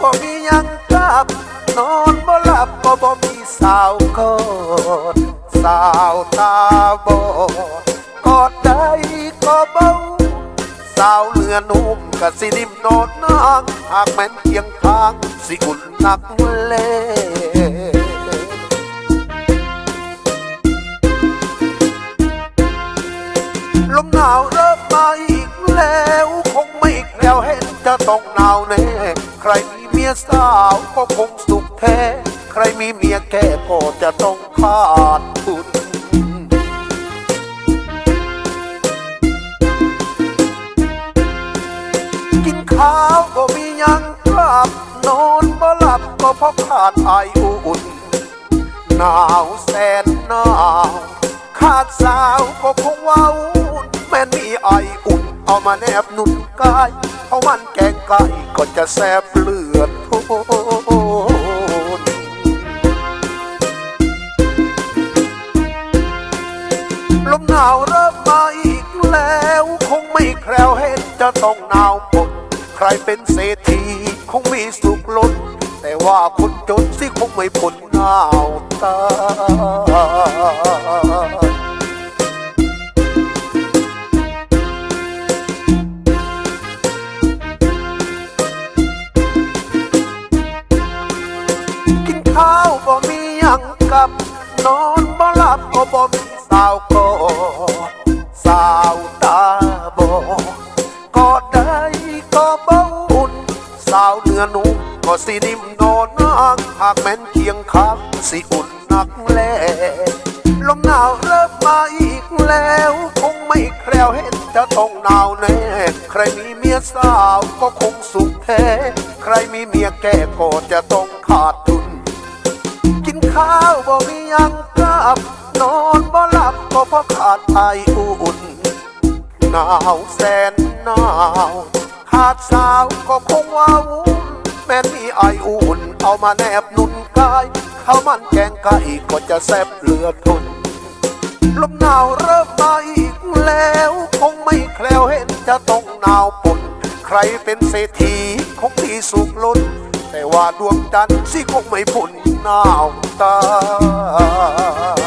บ่มียังกลับ นอนบ่หลับก็บ่มีสาวกอดสาวตาบอดกอดได้ก็เบาสาวเรือนุ่มกะสิริมโนดนางหากแม่นเคียงทางสิอุ่นนักเลลมหนาวเริ่มมาอีกแล้ว คงไม่อีกแล้วเห็นจะต้องหนาวแน่ ใครมีเมียสาวก็คงสุขแท้ ใครมีเมียแก่ก็จะต้องขาดทุนกินข้าวก็มียังกลับ นอนบ่หลับก็เพราะขาดไออุ่น หนาวแสนหนาวขาดสาวก็คงว้าแม่นมีไออุ่น เอามาแนบหนุนกาย เอามันแกงไก่ ก็จะแสบเลือดโทนลมหนาวเริ่มมาอีกแล้ว คงไม่แคล้วเห็นจะต้องหนาวปนใครเป็นเศรษฐีคงมีสุขล้น แต่ว่าคนจนสิคงไม่พ้นหนาวตา ยังกับนอนบ่หลับก็บ่มีสาวกอดสาวตาบอดกอดได้ก็บ่อุ่น สาวเนื้อนุ่มก็สินิ่มนอนนางหากแม่นเคียงข้างสิอุ่นนักแลลมหนาวเริ่มมาอีกแล้ว คงไม่แคล้วเห็นจะต้องหนาวแน่ ใครมีเมียสาวก็คงสุขแท้ ใครมีเมียแก่ก็จะต้องขาดทุ ข้าวบ่มียังกลับ นอนบ่หลับก็เพราะขาดไออุ่น หนาวแสนหนาว ขาดสาวก็คงว่าวุ่นแม้นมีไออุ่น เอามาแนบหนุนกายข้าวมันแกงไก่ก็จะแซบเหลือทนลมหนาวเริ่มมาอีกแล้ว คงไม่แคล้วเห็นจะต้องหนาวปนใครเป็นเศรษฐีคงมีสุขล้น แต่ว่าดวงจันทร์สิคงไม่พ้น หนาวตาย